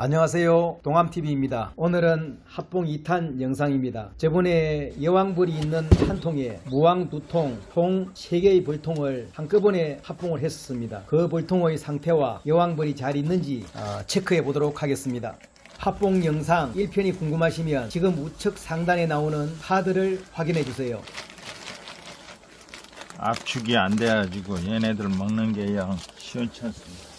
안녕하세요. 동암TV입니다. 오늘은 합봉 2탄 영상입니다. 저번에 여왕벌이 있는 한 통에 무왕 두통 통 3개의 벌통을 한꺼번에 합봉을 했었습니다. 그 벌통의 상태와 여왕벌이 잘 있는지 어, 체크해 보도록 하겠습니다. 합봉 영상 1편이 궁금하시면 지금 우측 상단에 나오는 카드를 확인해 주세요. 압축이 안 돼가지고 얘네들 먹는 게 영 시원찮습니다.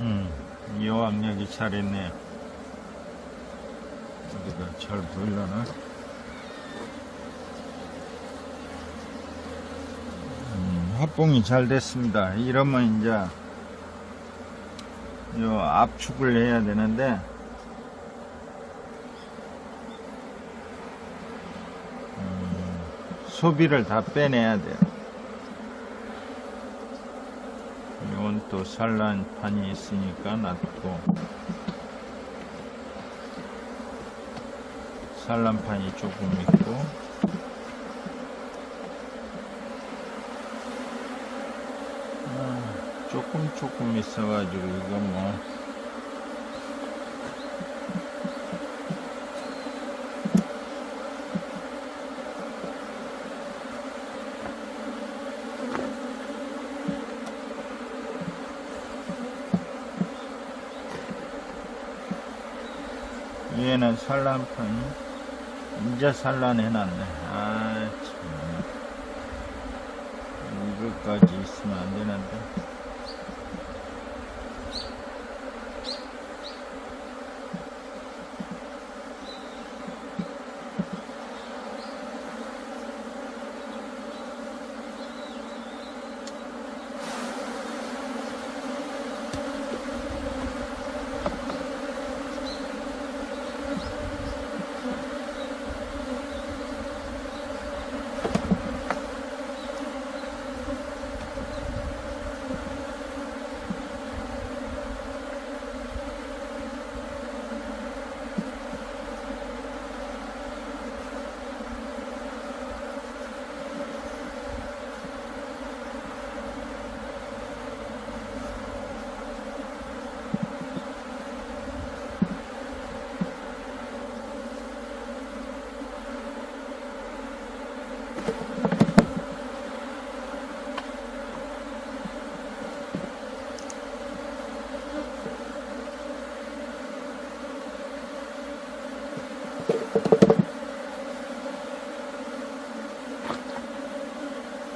음, 여왕력이 잘했네요. 여기가 잘 보이려나? 음, 합봉이 잘 됐습니다. 이러면 이제 요 압축을 해야 되는데 음, 소비를 다 빼내야 돼요. 이건 또 산란판이 있으니까 놔두고. 산란판이 조금 있고. 아, 조금 조금 있어가지고 이거 뭐 얘는 산란판이 이제 산란해놨네. 아, 참. 이것까지 있으면 안 되는데.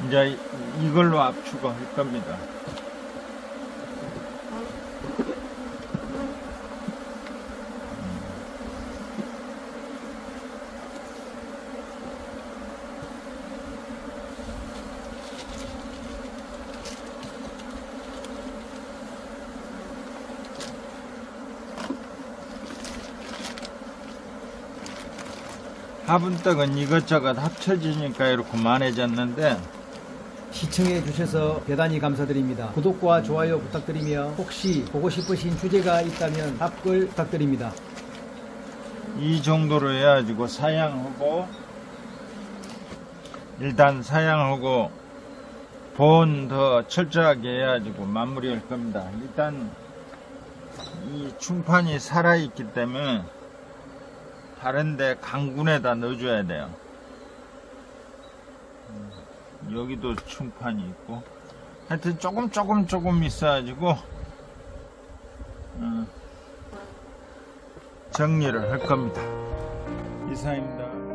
이제 이- 이걸로 압축을 할 겁니다. 화분떡은 이것저것 합쳐지니까 이렇게 많아졌는데 시청해 주셔서 대단히 감사드립니다 구독과 좋아요 부탁드리며 혹시 보고 싶으신 주제가 있다면 답글 부탁드립니다 이 정도로 해가지고 사양하고 일단 사양하고 보온 더 철저하게 해가지고 마무리할 겁니다. 일단 이 충판이 살아있기 때문에 다른데 강군에다 넣어줘야 돼요. 음, 여기도 충판이 있고 하여튼 조금 조금 조금 있어가지고 어, 정리를 할 겁니다. 이상입니다.